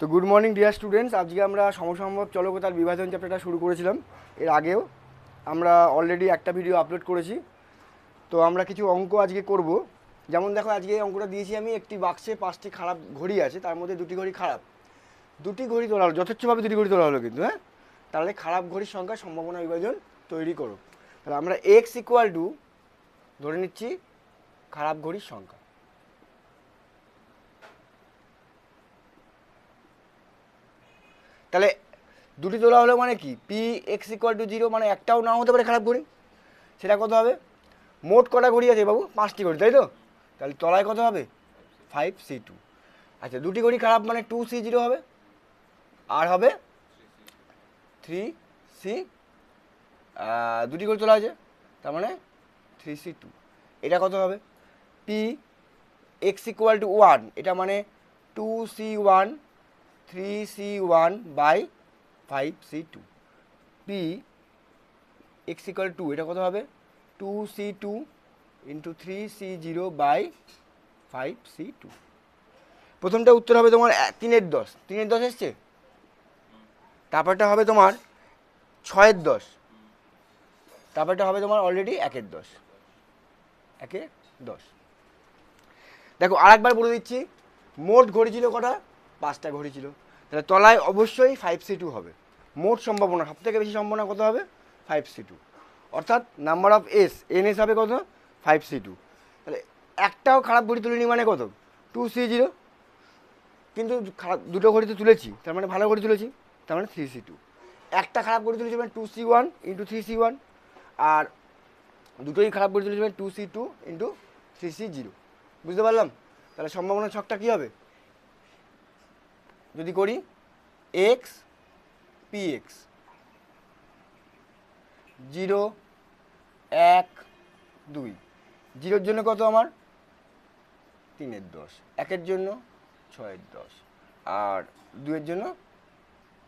তো good morning dear students আজকে আমরা সমসম্ভব চলকতার বিভাজন চ্যাপ্টারটা শুরু করেছিলাম। এর আগেও আমরা অলরেডি একটা ভিডিও আপলোড করেছি। তো আমরা কিছু অঙ্ক আজকে করব। যেমন দেখো, আজকে এই অঙ্কটা দিয়েছি আমি, একটি বাক্সে পাঁচটি খারাপ ঘড়ি আছে, তার মধ্যে দুটি ঘড়ি খারাপ। দুটি ঘড়ি তোলা হলো, যথেচ্ছভাবে দুটি ঘড়ি তোলা হলো কিন্তু হ্যাঁ? তাহলে খারাপ ঘড়ির সংখ্যা সম্ভাবনা বিভাজন তৈরি করো। তাহলে আমরা এক্স ইকুয়াল টু ধরে নিচ্ছি, খারাপ ঘড়ির সংখ্যা। তাহলে দুটি তোলা হলো মানে কি? P X equal to zero মানে একটাও নাও হতে পারে খারাপ ঘড়ি সেটা কত হবে? মোট কটা ঘড়ি আছে বাবু? পাঁচটি ঘড়ি, তাই তো? তাহলে তলায় কত হবে? ফাইভ সি টু আচ্ছা দুটি ঘড়ি খারাপ মানে টু সি জিরো হবে। আর হবে থ্রি সি দুটি ঘড়ি তোলা আছে তার মানে থ্রি সি টু এটা কত হবে? P X equal to one এটা মানে two C one three C one by five C two P X equal to এটা কত হবে? Two C two into three C zero by five C two প্রথমটা উত্তর হবে তোমার তিনের দশ। তিনের দশ এসছে? তারপরটা হবে তোমার ছয়ের দশ। তারপরটা হবে তোমার অলরেডি একের দশ। একে দশ। দেখো, আরেকবার বলে দিচ্ছি, মোট ঘড়ি ছিল কটা? পাঁচটা ঘড়ি ছিল। তাহলে তলায় অবশ্যই ফাইভ সি টু হবে। মোট সম্ভাবনা সব থেকে বেশি সম্ভাবনা কত হবে? ফাইভ সি টু অর্থাৎ number of S N S হবে কত? ফাইভ সি টু তাহলে একটাও খারাপ ঘড়ি তুলিনি মানে কত? টু সি জিরো কিন্তু খারাপ, দুটো ঘড়ি তো তুলেছি। তার মানে ভালো ঘড়ি তুলেছি। তার মানে থ্রি সি টু একটা খারাপ ঘড়ি তুলেছি মানে two C one into three C one আর দুটোই খারাপ ঘড়ি তুলেছি মানে two C two into three C zero বুঝতে পারলাম? তাহলে সম্ভাবনা ছকটা কী হবে? যদি করি এক্স পি এক্স জিরো এক দুই। জিরোর জন্য কত আমার? তিনের দশ। একের জন্য ছয়ের দশ। আর দুয়ের জন্য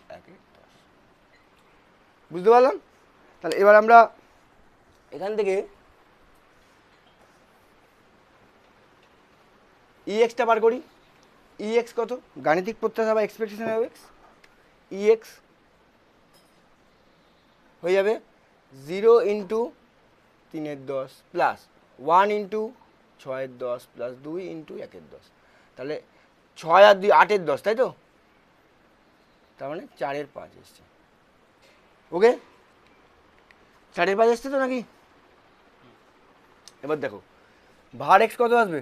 একের দশ। বুঝতে পারলাম? তাহলে এবার আমরা এখান থেকে ই এক্সটা বার করি। ই এক্স কত? গাণিতিক প্রত্যাশা বা expectation of X E X হয়ে যাবে জিরো ইন্টু তিনের দশ প্লাস ওয়ান ইন্টু ছয়ের দশ প্লাস দুই ইন্টু একের দশ। তাহলে ছয় আর দুই আটের দশ, তাই তো? তার মানে চারের পাঁচ এসছে। ওকে চারের পাঁচ এসছে তো নাকি? এবার দেখো, ভার এক্স কত আসবে?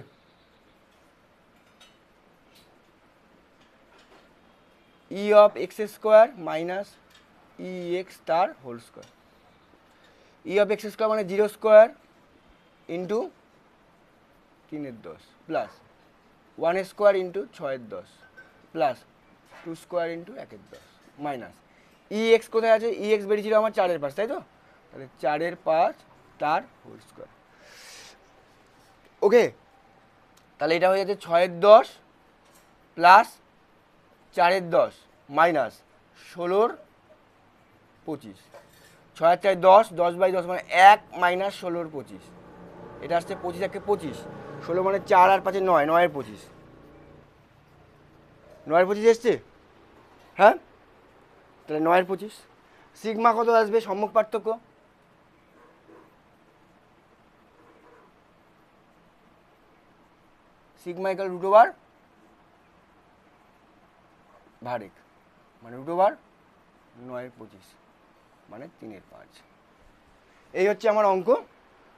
E of X square minus E X তার whole square E of X square মানে জিরো স্কোয়ার ইন্টু তিনের দশ প্লাস ওয়ান স্কোয়ার ইন্টু ছয়ের দশ প্লাস টু স্কোয়ার ইন্টু একের দশ মাইনাস ই এক্স কোথায় আছে? ই এক্স বেরিয়েছিল আমার চারের পাঁচ তাই তো? তাহলে চারের পাঁচ তার হোল স্কোয়ার ওকে তাহলে এটা হয়ে যাচ্ছে ছয়ের দশ প্লাস চারের দশ, মাইনাস ষোলোর পঁচিশ। ছয়ের চার দশ দশ বাই দশ মানে এক মাইনাস ষোলোর পঁচিশ। এটা আসছে পঁচিশ একে পঁচিশ। ষোলো মানে চার আর পাঁচে নয়, নয়ের পঁচিশ। নয়ের পঁচিশ এসছে? হ্যাঁ? তাহলে নয়ের পঁচিশ। সিগমা কত আসবে? সম্মুখ পার্থক্য? সিগমা ইকাল রুট ওভার ভারেক মানে রুট ওভার নয়ের পঁচিশ মানে তিনের পাঁচ। এই হচ্ছে আমার অঙ্ক।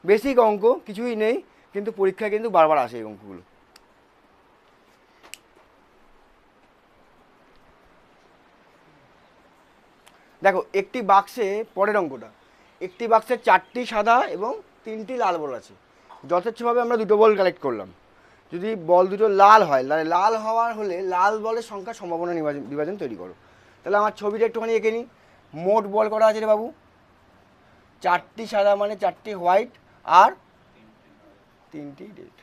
বেসিক অঙ্ক, কিছুই নেই, কিন্তু পরীক্ষায় কিন্তু বারবার আসে এই অঙ্কগুলো। দেখো, একটি বাক্সে, পরের অঙ্কটা, একটি বাক্সে চারটি সাদা এবং তিনটি লাল বল আছে। যথেচ্ছভাবে আমরা দুটো বল কালেক্ট করলাম। যদি বল দুটো লাল হয় লাল হওয়ার হলে লাল বলের সংখ্যা সম্ভাবনা নির্বাচন তৈরি করো। তাহলে আমার ছবিটা একটুখানি এঁকে নিই। মোট বল করা আছে রে বাবু? চারটি সাদা মানে চারটি হোয়াইট আর তিনটি রেড।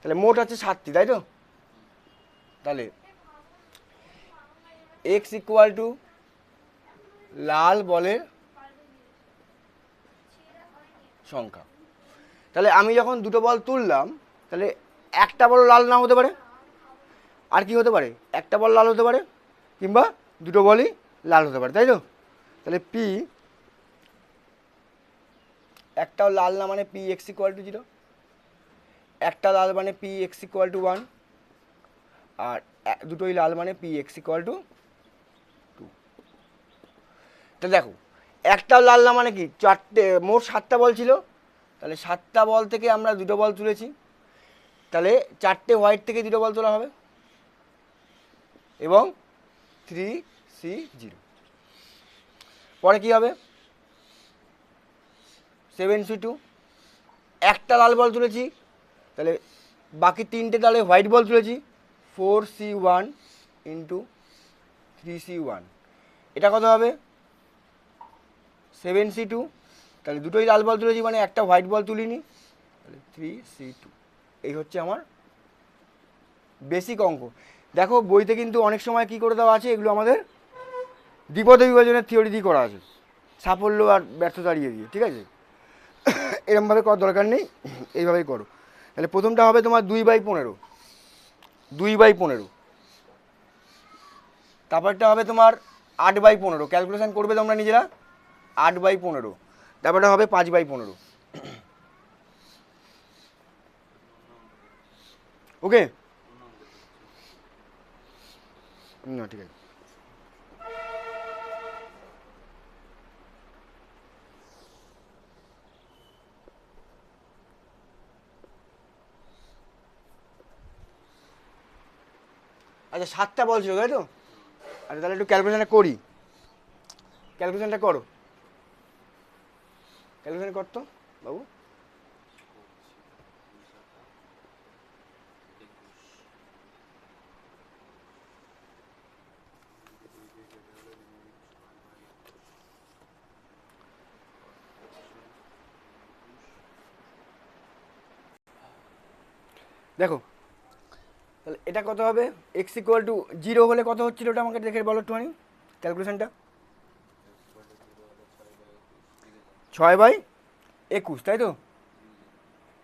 তাহলে মোট আছে সাতটি, তাই তো? তাহলে এক্স ইকুয়াল টু লাল বলের সংখ্যা। তাহলে আমি যখন দুটো বল তুললাম, তাহলে একটা বল লাল না হতে পারে। আর কি হতে পারে? একটা বল লাল হতে পারে, কিংবা দুটো বলই লাল হতে পারে, তাই তো? তাহলে পি একটাও লাল না মানে P X equal to zero একটা লাল মানে P X equal to one আর দুটোই লাল মানে P X equal to two তো দেখো একটাও লাল না মানে কি? চারটে, মোট সাতটা বল ছিল। তাহলে সাতটা বল থেকে আমরা দুটো বল তুলেছি। তাহলে চারটে হোয়াইট থেকে দুটো বল তোলা হবে। এবং থ্রি সি জিরো পরে কি হবে? সেভেন সি টু একটা লাল বল তুলেছি, তাহলে বাকি তিনটে তাহলে হোয়াইট বল তুলেছি। Four C one into three C one এটা কত হবে? সেভেন সি টু তাহলে দুটোই লাল বল তুলেছি মানে একটা হোয়াইট বল তুলিনি। তাহলে থ্রি সি টু এই হচ্ছে আমার বেসিক অঙ্ক। দেখো, বইতে কিন্তু অনেক সময় কি করে দেওয়া আছে? এগুলো আমাদের বিপদ বিভাজনের থিওরি দিয়ে করা আছে। সাফল্য আর ব্যর্থতা দিয়ে দিয়ে ঠিক আছে? এরমভাবে করার দরকার নেই, এইভাবেই করো। তাহলে প্রথমটা হবে তোমার দুই বাই পনেরো। দুই বাই পনেরো। তারপরটা হবে তোমার আট বাই পনেরো। ক্যালকুলেশান করবে তোমরা নিজেরা? আট বাই পনেরো। তারপরটা হবে পাঁচ বাই পনেরো। ওকে? না, ঠিক আছে। আচ্ছা সাতটা বল ছিল, তাই তো? আচ্ছা তাহলে একটু ক্যালকুলেশনটা করি। ক্যালকুলেশনটা করো। ক্যালকুলেশন করতো বাবু। দেখো, তাহলে এটা কত হবে? এক্স ইকুয়াল টু জিরো হলে কত হচ্ছিল ওটা আমাকে দেখে বলো একটুখানি ক্যালকুলেশনটা ছয় বাই একুশ, তাই তো?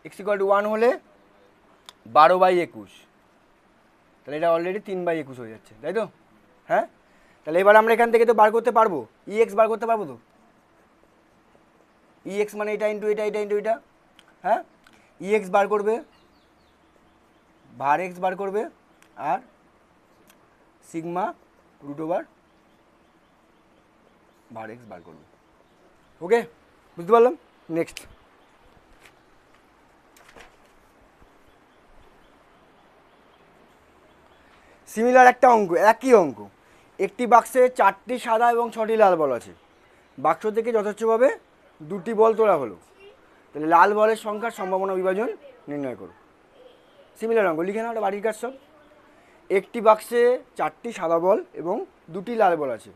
এক্স ইকুয়াল টু ওয়ান হলে বারো বাই একুশ। তাহলে এটা অলরেডি তিন বাই একুশ হয়ে যাচ্ছে, তাই তো? হ্যাঁ? তাহলে এবার আমরা এখান থেকে তো বার করতে পারব? ই এক্স বার করতে পারব তো? ই এক্স মানে এটা ইন্টু এটা এটা ইন্টু এটা হ্যাঁ? ই এক্স বার করবে ভার এক্স বার করবে আর sigma root over var X bar করবে। ওকে বুঝতে পারলাম? নেক্সট সিমিলার একটা অঙ্ক, একই অঙ্ক। একটি বাক্সে চারটি সাদা এবং ছটি লাল বল আছে। বাক্স থেকে যথেচ্ছভাবে দুটি বল তোলা হলো। তাহলে লাল বলের সংখ্যার সম্ভাবনা বিভাজন নির্ণয় করো। সিমিলার অঙ্ক লিখে নাও বাড়ির কাজ সব। একটি বাক্সে চারটি সাদা বল এবং দুটি লাল বল আছে।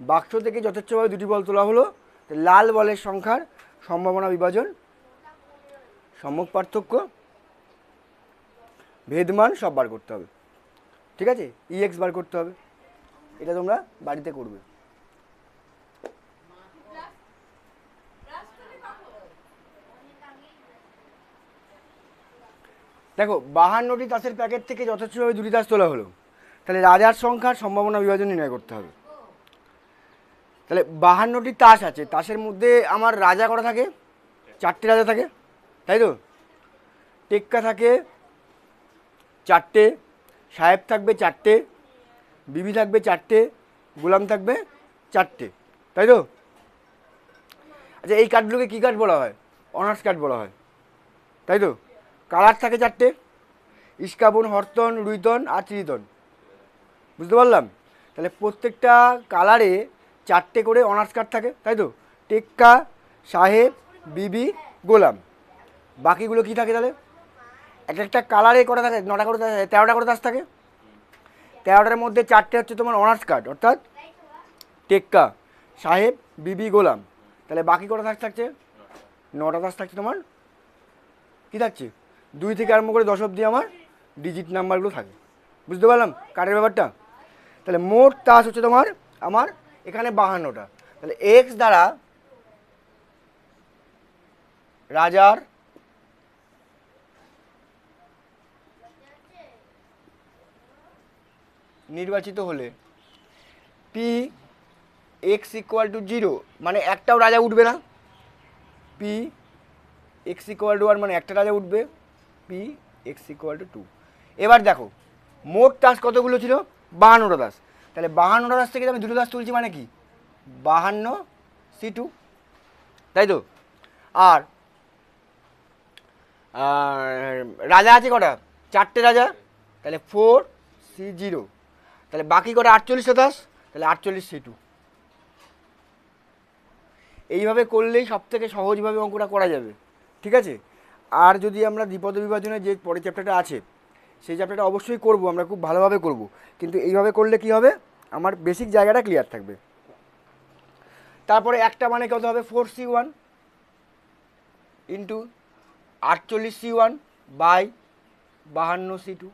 বাক্স থেকে যথেচ্ছভাবে দুটি বল তোলা হলো। লাল বলের সংখ্যার সম্ভাবনা বিভাজন, সম্মুখ পার্থক্য, ভেদমান সব বার করতে হবে। ঠিক আছে? ইএক্স বার করতে হবে। এটা তোমরা বাড়িতে করবে। দেখো, বাহান্নটি তাসের প্যাকেট থেকে যথেচ্ছভাবে দুটি তাস তোলা হলো। তাহলে রাজার সংখ্যার সম্ভাবনা বিভাজন নির্ণয় করতে হবে। তাহলে বাহান্নটি তাস আছে, তাসের মধ্যে আমার রাজা করা থাকে? চারটে রাজা থাকে, তাই তো? টেক্কা থাকে চারটে, সাহেব থাকবে চারটে, বিবি থাকবে চারটে, গোলাম থাকবে চারটে, তাই তো? আচ্ছা এই কার্ডগুলোকে কী কার্ড বলা হয়? অনার্স কার্ড বলা হয়, তাই তো? কালার থাকে চারটে। ইস্কাবন, হরতন, রুইতন আর ত্রিতন। বুঝতে পারলাম? তাহলে প্রত্যেকটা কালারে চারটে করে অনার্স কার্ড থাকে, তাই তো? টেক্কা, সাহেব, বিবি, গোলাম। বাকিগুলো কি থাকে তাহলে? এক একটা কালারে কটা থাকে? নটা করে তেরোটা করে দাস থাকে। তেরোটার মধ্যে চারটে হচ্ছে তোমার অনার্স কার্ড, অর্থাৎ টেক্কা, সাহেব, বিবি, গোলাম। তাহলে বাকি কটা দাস থাকছে? নটা দাস থাকছে তোমার? কী থাকছে? দুই থেকে আরম্ভ করে দশ অবধি আমার ডিজিট নাম্বারগুলো থাকে। বুঝতে পারলাম? কার্ডের ব্যাপারটা? তাহলে মোট তাস হচ্ছে তোমার আমার এখানে বাহান্নটা। তাহলে এক্স দ্বারা রাজার নির্বাচিত হলে P X equal to zero মানে একটাও রাজা উঠবে না। P X equal to one মানে একটা রাজা উঠবে। P X equal to two এবার দেখো, মোট দাস কতগুলো ছিল? বাহান্নটা দাস তাহলে বাহান্নটা দাস থেকে আমি দুটো দাস তুলছি মানে কি? বাহান্ন সি টু তাই তো? আর রাজা আছে কটা? চারটে রাজা। তাহলে ফোর সি জিরো তাহলে বাকি কটা আটচল্লিশ দাস তাহলে আটচল্লিশ সি টু এইভাবে করলেই সব থেকে সহজভাবে অঙ্কটা করা যাবে। ঠিক আছে? আর যদি আমরা দ্বিপদ বিভাজনের যে পরের চ্যাপ্টারটা আছে, সেই চ্যাপ্টারটা অবশ্যই করব, আমরা খুব ভালোভাবে করব। কিন্তু এইভাবে করলে কি হবে? আমার বেসিক জায়গাটা ক্লিয়ার থাকবে। তারপরে একটা মানে কত হবে? ফোর সি ওয়ান ইন্টু আটচল্লিশ সি ওয়ান বাই বাহান্ন সি টু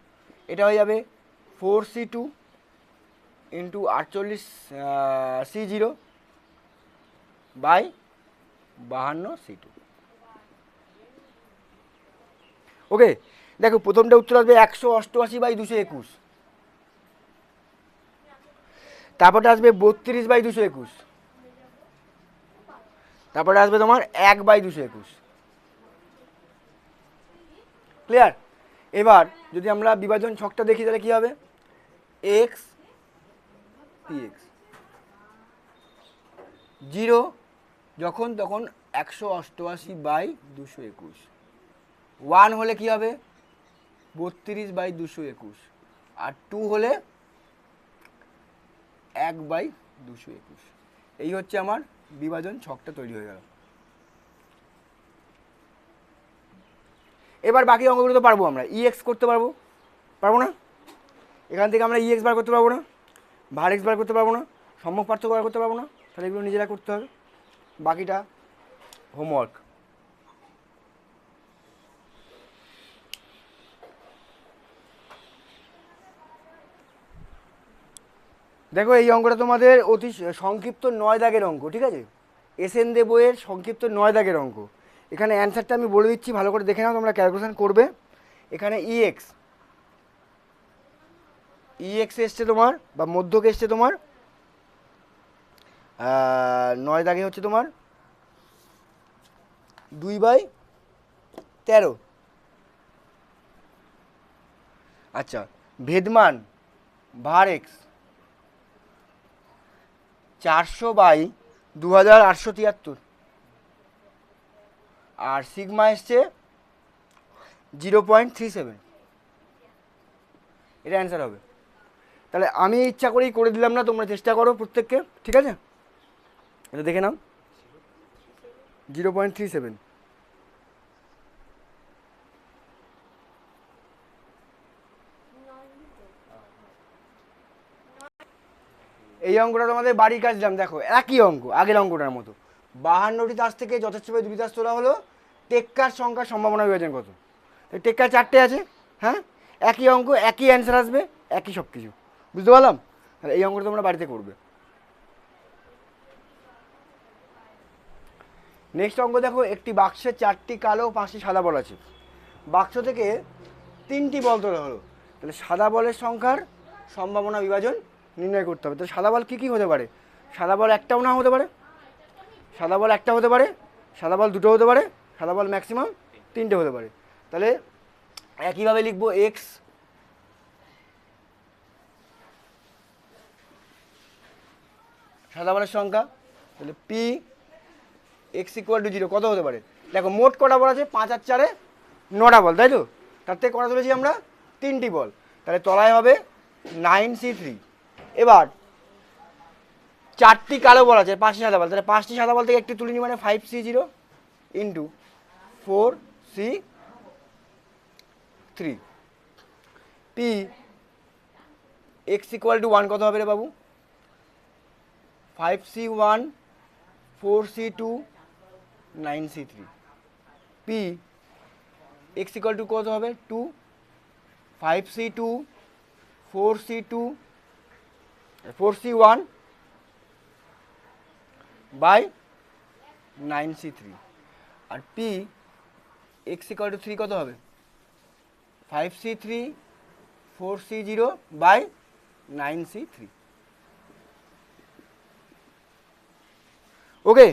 এটা হয়ে যাবে ফোর সি টু ইন্টু আটচল্লিশ সি জিরো বাই বাহান্ন সি টু ওকে? দেখো, প্রথমটা উত্তর আসবে একশো অষ্টআশি বাই দুশো একুশ। তারপরটা আসবে বত্রিশ বাই দুশো একুশ। তারপরে আসবে তোমার এক বাই দুশো একুশ। ক্লিয়ার এবার যদি আমরা বিভাজন ছকটা দেখি, তাহলে কী হবে? এক্স পি এক্স জিরো যখন, তখন একশো অষ্টআশি বাই দুশো একুশ। ওয়ান হলে কি হবে? বত্রিশ বাই দুশো একুশ। আর টু হলে এক বাই দুশো একুশ। এই হচ্ছে আমার বিভাজন ছকটা তৈরি হয়ে গেল। এবার বাকি অঙ্কগুলো তো পারব আমরা। ইএক্স করতে পারব। পারব না? এখান থেকে আমরা ইএক্স বার করতে পারব না। ভার এক্স বার করতে পারব না। সম্মুখ পার্থক্য বার করতে পারব না। তাহলে এগুলো নিজেরা করতে হবে। বাকিটা হোমওয়ার্ক দেখো এই অঙ্কটা তোমাদের অতি সংক্ষিপ্ত নয় দাগের অঙ্ক, ঠিক আছে? এস এন দে বইয়ের সংক্ষিপ্ত নয় দাগের অঙ্ক। এখানে অ্যান্সারটা আমি বলে দিচ্ছি, ভালো করে দেখে নাও তোমরা ক্যালকুলেশন করবে। এখানে E ইএক্স ইএক্স এসছে তোমার, বা মধ্যক এসছে তোমার নয় দাগে হচ্ছে তোমার, দুই বাই তেরো। আচ্ছা ভেদমান, ভার এক্স চারশো বাই দু হাজার আটশো তিয়াত্তর। আর সিগমা এসছে জিরো পয়েন্ট থ্রি সেভেন। এটা অ্যান্সার হবে। তাহলে আমি ইচ্ছা করেই করে দিলাম না, তোমরা চেষ্টা করো প্রত্যেককে, ঠিক আছে? এটা দেখে নাও। Zero point three seven. এই অঙ্কটা তোমাদের বাড়ির কাজ দিলাম, দেখো, একই অঙ্ক, আগের অঙ্কটার মতো। বাহান্নটি তাস থেকে যথেষ্ট দুটি তাস তোলা হলো, টেক্কার সংখ্যার সম্ভাবনা বিভাজন কত? টেক্কার চারটে আছে হ্যাঁ? একই অঙ্ক, একই অ্যান্সার আসবে, একই সব কিছু বুঝতে পারলাম? তাহলে এই অঙ্কটা তোমরা বাড়িতে করবে। নেক্সট অঙ্ক দেখো, একটি বাক্সে চারটি কালো, পাঁচটি সাদা বল আছে। বাক্স থেকে তিনটি বল তোলা হলো। তাহলে সাদা বলের সংখ্যার সম্ভাবনা বিভাজন নির্ণয় করতে হবে। তাহলে সাদা বল কী কী হতে পারে? সাদা বল একটাও না হতে পারে। সাদা বল একটা হতে পারে। সাদা বল দুটো হতে পারে। সাদা বল ম্যাক্সিমাম তিনটে হতে পারে। তাহলে একইভাবে লিখব এক্স সাদা বলের সংখ্যা। তাহলে P X equal to zero কত হতে পারে? দেখো মোট কটা বল আছে? পাঁচ আর চারে নটা বল, তাই তো? তার থেকে কটা তুলেছি আমরা? তিনটি বল। তাহলে তলায় হবে নাইন সি থ্রি এবার, চারটি কালো বল আছে, পাঁচটি সাদা বল। তাহলে পাঁচটি সাদা বল থেকে একটি তুলে নিই মানে five C zero into four C three P X equal to one কত হবে রে বাবু? Five C one four C two nine C three P X equal to কত হবে? Two five C two four C two four C one by nine C three. R P X equal to three কত হবে? Five C three four C zero by nine C three okay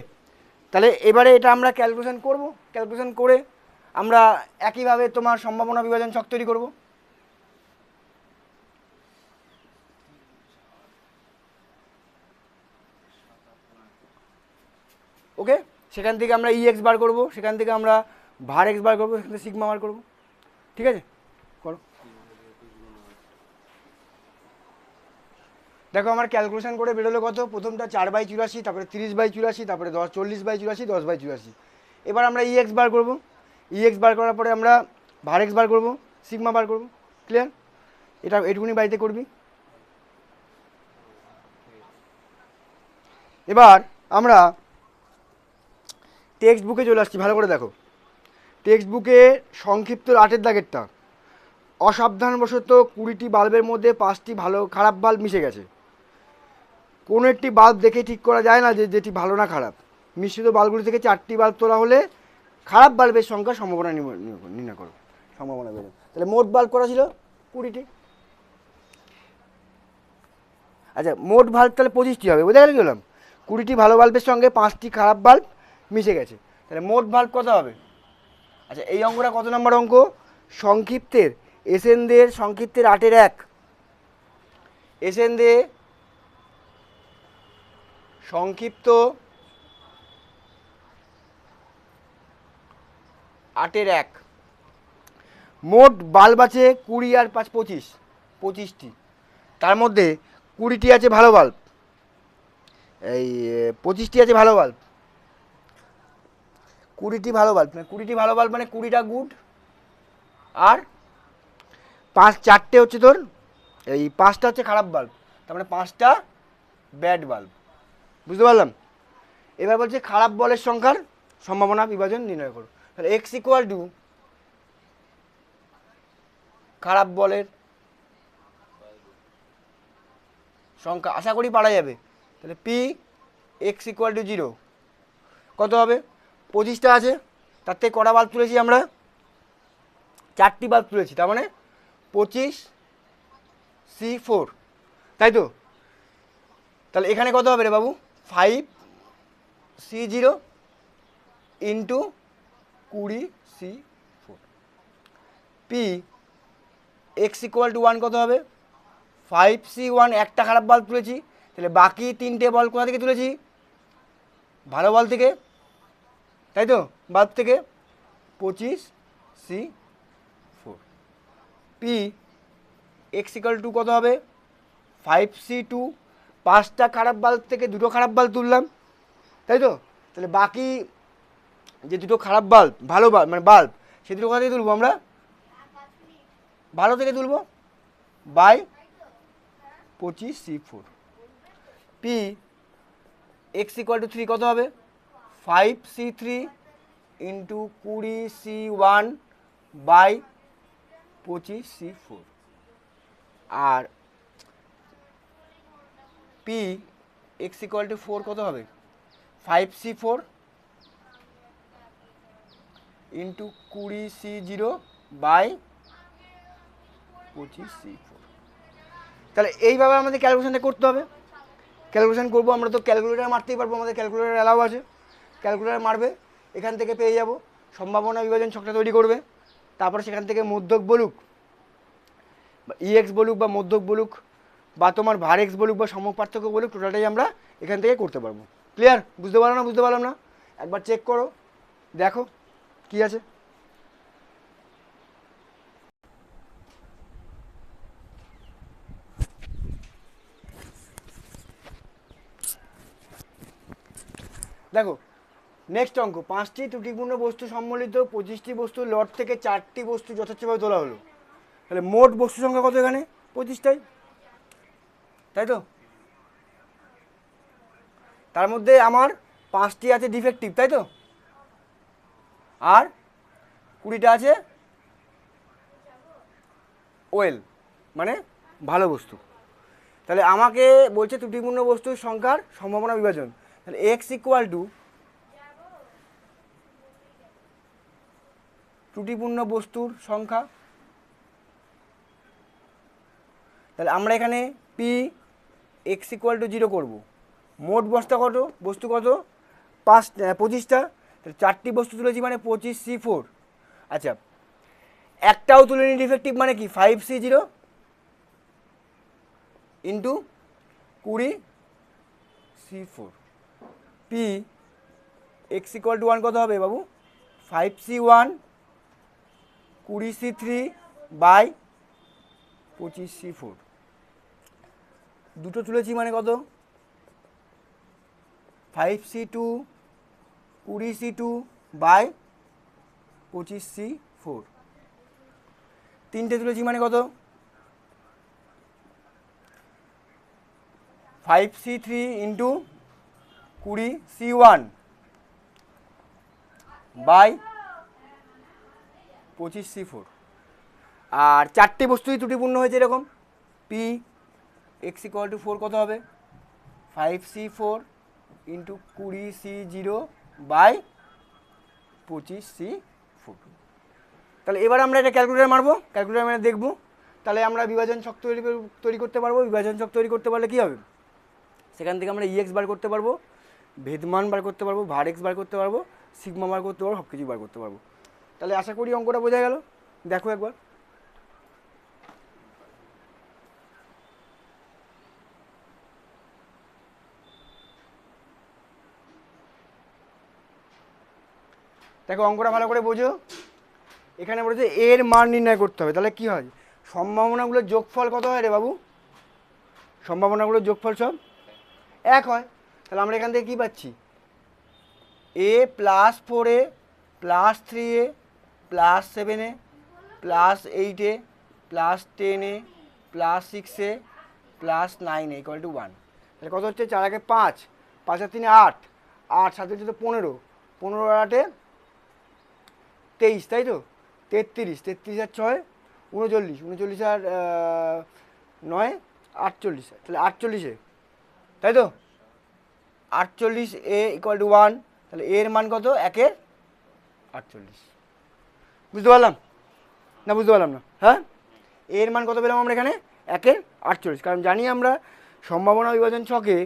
তাহলে এবারে এটা আমরা calculation করব। Calculation করে আমরা একইভাবে তোমার সম্ভাবনা বিভাজন ছক তৈরি করব ওকে সেখান থেকে আমরা ইএক্স বার করব, সেখান থেকে আমরা ভার এক্স বার করব, সেখান থেকে সিগমা বার করব। ঠিক আছে? করো। দেখো আমার ক্যালকুলেশন করে বেরোলো কত? প্রথমটা চার বাই চুরাশি, তারপরে তিরিশ বাই চুরাশি, তারপরে দশ, চল্লিশ বাই চুরাশি, দশ বাই চুরাশি। এবার আমরা ইএক্স বার করব। ইএক্স বার করার পরে আমরা ভার এক্স বার করব, সিগমা বার করব। ক্লিয়ার এটা এটুকুনি বাড়িতে করবি। এবার আমরা টেক্সট বুকে চলে আসছি ভালো করে দেখো। টেক্সট বুকে সংক্ষিপ্ত আটের দাগেরটা। অসাবধানবশত কুড়িটি বাল্বের মধ্যে পাঁচটি ভালো খারাপ বাল্ব মিশে গেছে। কোনো একটি বাল্ব দেখে ঠিক করা যায় না যে যেটি ভালো না খারাপ। মিশ্রিত বাল্বগুলি থেকে চারটি বাল্ব তোলা হলে খারাপ বাল্বের সংখ্যা সম্ভাবনা নির্ণয়- করো। সম্ভাবনা বেরো তাহলে মোট বাল্ব করা ছিল? কুড়িটি। আচ্ছা মোট বাল্ব তাহলে পঁচিশটি হবে বোঝা গেল গেলাম কুড়িটি ভালো বাল্বের সঙ্গে পাঁচটি খারাপ বাল্ব মিশে গেছে। তাহলে মোট বাল্ব কত হবে? আচ্ছা এই অঙ্কটা কত নম্বর অঙ্ক? সংক্ষিপ্তের এসেনদের সংক্ষিপ্তের আটের এক। এসেনদে সংক্ষিপ্ত আটের এক। মোট বাল্ব আছে কুড়ি আর পাঁচ পঁচিশ, পঁচিশটি। তার মধ্যে কুড়িটি আছে ভালো বাল্ব এই, পঁচিশটি আছে ভালো বাল্ব কুড়িটি ভালো বাল্ব মানে কুড়িটি ভালো বাল্ব মানে কুড়িটা গুড। আর পাঁচ, চারটে হচ্ছে তোর, এই পাঁচটা হচ্ছে খারাপ বাল্ব, তার মানে পাঁচটা ব্যাড বাল্ব। বুঝতে পারলাম? এবার বলছে খারাপ বলের সংখ্যার সম্ভাবনা, বিভাজন নির্ণয় করো। তাহলে এক্স ইকুয়াল টু খারাপ বলের সংখ্যা, আশা করি পারা যাবে। তাহলে P X equal to zero কত হবে? পঁচিশটা আছে, তার থেকে কটা বাল্ব তুলেছি আমরা? চারটি বাল্ব তুলেছি, তার মানে পঁচিশ, সি ফোর, তাই তো? তাহলে এখানে কত হবে রে বাবু? ফাইভ, সি জিরো, ইন্টু কুড়ি, C four. P X equal to one কত হবে? ফাইভ, সি ওয়ান, একটা খারাপ বাল্ব তুলেছি, তাহলে বাকি তিনটে বল কোথা থেকে তুলেছি? ভালো বল থেকে। তাই তো? বাল্ব থেকে পঁচিশ, C, four. P, X equal to কত হবে? Five C two. পাঁচটা খারাপ বাল্ব থেকে দুটো খারাপ বাল্ব তুললাম। তাই তো? তাহলে বাকি যে দুটো খারাপ বাল্ব, ভালো বাল্ব মানে বাল্ব, সে দুটো কোথা থেকে তুলবো আমরা? ভালো থেকে তুলবো? বাই পঁচিশ, C, four. P, X equal to three কত হবে? ফাইভ সি থ্রি ইন্টু কুড়ি সি ওয়ান বাই পঁচিশ C four R P X equal to four কত হবে? ফাইভ সি ফোর ইন্টু কুড়ি সি জিরো বাই পঁচিশ সি ফোর তাহলে এইভাবে আমাদের ক্যালকুলেশনটা করতে হবে। ক্যালকুলেশন করব, আমরা তো ক্যালকুলেটার মারতেই পারব, আমাদের ক্যালকুলেটার অ্যালাউ আছে। ক্যালকুলেটার মারবে, এখান থেকে পেয়ে যাব। সম্ভাবনা বিভাজন ছকটা তৈরি করবে, তারপর সেখান থেকে মধ্যক বলুক ইএক্স বলুক বা মধ্যক বলুক, বা তোমার ভার এক্স বলুক বা সমক পার্থক্য বলুক টোটালটাই আমরা এখান থেকে করতে পারব। ক্লিয়ার বুঝতে পারো না? বুঝতে পারলাম না? একবার চেক করো, দেখো কি আছে। দেখো নেক্সট অঙ্ক, পাঁচটি ত্রুটিপূর্ণ বস্তু সম্বলিত পঁচিশটি বস্তু, লট থেকে চারটি বস্তু যথার্থভাবে তোলা হলো। তাহলে মোট বস্তু সংখ্যা কত এখানে? পঁচিশটাই। তাই তো? তার মধ্যে আমার পাঁচটি আছে ডিফেক্টিভ তাই তো? আর কুড়িটা আছে ওয়েল মানে ভালো বস্তু। তাহলে আমাকে বলছে ত্রুটিপূর্ণ বস্তুর সংখ্যার সম্ভাবনা বিভাজন। তাহলে এক্স ইকুয়াল টু ত্রুটিপূর্ণ বস্তুর সংখ্যা। তাহলে আমরা এখানে P X equal to zero করব। মোট বস্তা কত? বস্তু কত? পাঁচ পঁচিশটা। তাহলে চারটি বস্তু তুলেছি মানে পঁচিশ সি ফোর আচ্ছা একটাও তুলে নি ডিফেক্টিভ মানে কি? ফাইভ সি জিরো ইন্টু কুড়ি C four P X equal to one কত হবে বাবু? ফাইভ সি ওয়ান কুড়ি সি থ্রি বাই পঁচিশ সি ফোর। দুটো তুলেছি মানে কত? ফাইভ সি টু, কুড়ি সি টু বাই পঁচিশ সি ফোর। তিনটে তুলেছি মানে কত? ফাইভ সি থ্রি ইন্টু কুড়ি সি ওয়ান বাই পঁচিশ সি ফোর। আর চারটে বস্তুই ত্রুটিপূর্ণ হয়েছে এরকম। P X equal to four কত হবে? ফাইভ সি ফোর ইন্টু কুড়ি সি জিরো বাই পঁচিশ সি ফোর তাহলে এবার আমরা এটা ক্যালকুলেটার মারবো ক্যালকুলেটার মানে দেখব। তাহলে আমরা বিভাজন ছক তৈরি তৈরি করতে পারব। বিভাজন ছক তৈরি করতে পারলে কী হবে? সেখান থেকে আমরা ইএক্স বার করতে পারব, ভেদমান বার করতে পারব, ভার এক্স বার করতে পারব, সিগমা বার করতে পারব সব কিছু বার করতে পারব। তাহলে আশা করি অঙ্কটা বোঝা গেল। দেখো একবার। দেখো অঙ্কটা ভালো করে বোঝো। এখানে বলেছে এর মান নির্ণয় করতে হবে। তাহলে কি হয়? সম্ভাবনাগুলোর যোগফল কত হয় রে বাবু? সম্ভাবনাগুলোর যোগফল সব এক হয়। তাহলে আমরা এখান থেকে কী পাচ্ছি? A plus four A plus three A plus seven plus eight plus ten plus six plus nine equal to one তাহলে কত হচ্ছে? চার আগে পাঁচ পাঁচ আর তিনে আট আট সাথে হচ্ছে তো পনেরো পনেরো আটে তেইশ, তাই তো? তেত্রিশ তেত্রিশ আর ছয়, উনচল্লিশ উনচল্লিশ আর নয়, আটচল্লিশ, তাহলে আটচল্লিশে তাই তো? আটচল্লিশ এ ইকুয়াল টু ওয়ান তাহলে এর মান কত? একের আটচল্লিশ। বুঝতে পারলাম? না, বুঝতে পারলাম না। হ্যাঁ? এর মান কত পেলাম আমরা এখানে? একের আটচল্লিশ। কারণ জানি আমরা সম্ভাবনা বিভাজন ছকে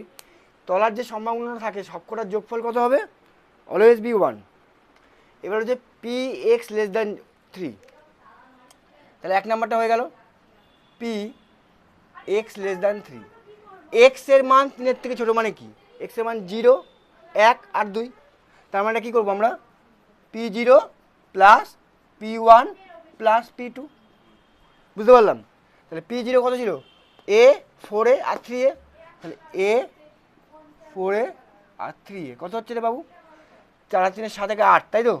তলার যে সম্ভাবনা থাকে, সবকটার যোগফল কত হবে? অলওয়েজ বি ওয়ান এবার হচ্ছে P X less than three তাহলে এক নাম্বারটা হয়ে গেল। P X less than three এক্সের মান তিনের থেকে ছোটো মানে কি? এক্সের মান জিরো এক আর দুই। তার মানে কী করব আমরা? P zero plus P one plus P two বুঝতে পারলাম? তাহলে পি জিরো কত ছিল? এ ফোর এ আর থ্রি এ তাহলে এ ফোর এ আর থ্রি এ কত হচ্ছে রে বাবু? চার আর তিনের সাত একে আট, তাই তো?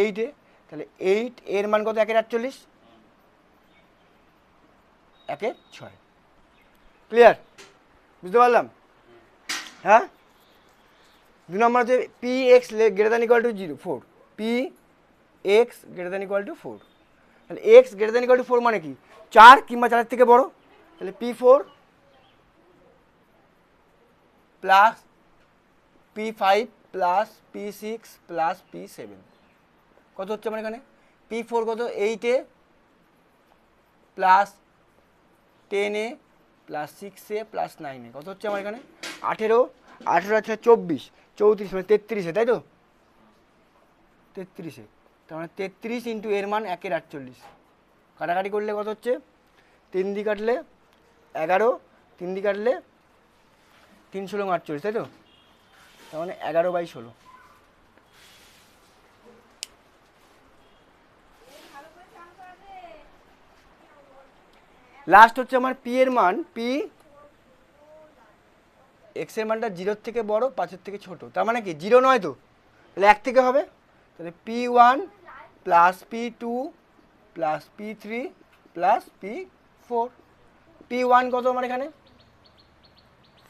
এইটে তাহলে এইট এর মান কত? একের আটচল্লিশ? একের ছয়। ক্লিয়ার বুঝতে পারলাম? হ্যাঁ? দু নম্বর হচ্ছে P X greater equal to zero four P X greater than equal to four তাহলে X greater than equal to four মানে কি? চার কিংবা চারের থেকে বড়। তাহলে P four plus P five plus P six plus P seven কত হচ্ছে আমার এখানে? পি ফোর কত? এইটে প্লাস টেনে প্লাস সিক্সে প্লাস নাইনে কত হচ্ছে আমার এখানে? আঠেরো। আঠেরো আছে চব্বিশ। চৌত্রিশ মানে তেত্রিশে, তাই তো? তেত্রিশে। তার মানে তেত্রিশ ইন্টু এর মান একের আটচল্লিশ কাটাকাটি করলে কত হচ্ছে? তিন দি কাটলে এগারো, তিন দি কাটলে তিন ষোলো আটচল্লিশ, তাই তো? তার মানে এগারো বাই ষোলো। লাস্ট হচ্ছে আমার পি এর মান পি এক্সের মানটা জিরোর থেকে বড়, পাঁচের থেকে ছোট। তার মানে কি? জিরো নয় তো? তাহলে এক থেকে হবে? তাহলে P one plus P two plus P three plus P four P one কত আমার এখানে?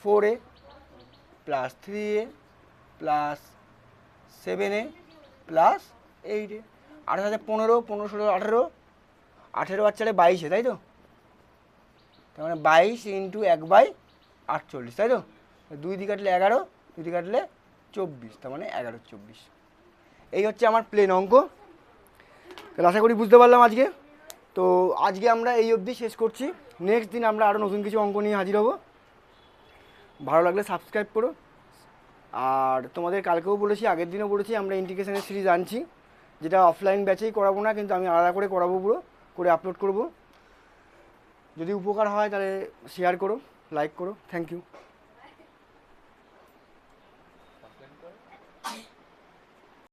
Four A plus three A plus seven A plus eight A আঠাশ হাজার পনেরো পনেরো, ষোলো, আঠেরো। আঠেরো বাচ্চারে বাইশে তাই তো? তার মানে বাইশ ইন্টু এক বাই আটচল্লিশ, তাই তো? দুই দিকে কাটলে এগারো, দুই দিকে কাটলে চব্বিশ, তার মানে এগারো, চব্বিশ। এই হচ্ছে আমার প্লেন অঙ্ক। তাহলে আশা করি বুঝতে পারলাম আজকে। তো আজকে আমরা এই অবধি শেষ করছি। নেক্সট দিন আমরা আরও নতুন কিছু অঙ্ক নিয়ে হাজির হব। ভালো লাগলে সাবস্ক্রাইব করো। আর তোমাদের কালকেও বলেছি, আগের দিনও বলেছি, আমরা ইন্টিগ্রেশনের সিরিজ আনছি। যেটা অফলাইন ব্যাচেই করাবো না, কিন্তু আমি আলাদা করে করাবো পুরো, করে আপলোড করব। যদি উপকার হয় তাহলে শেয়ার করো লাইক করো। Thank you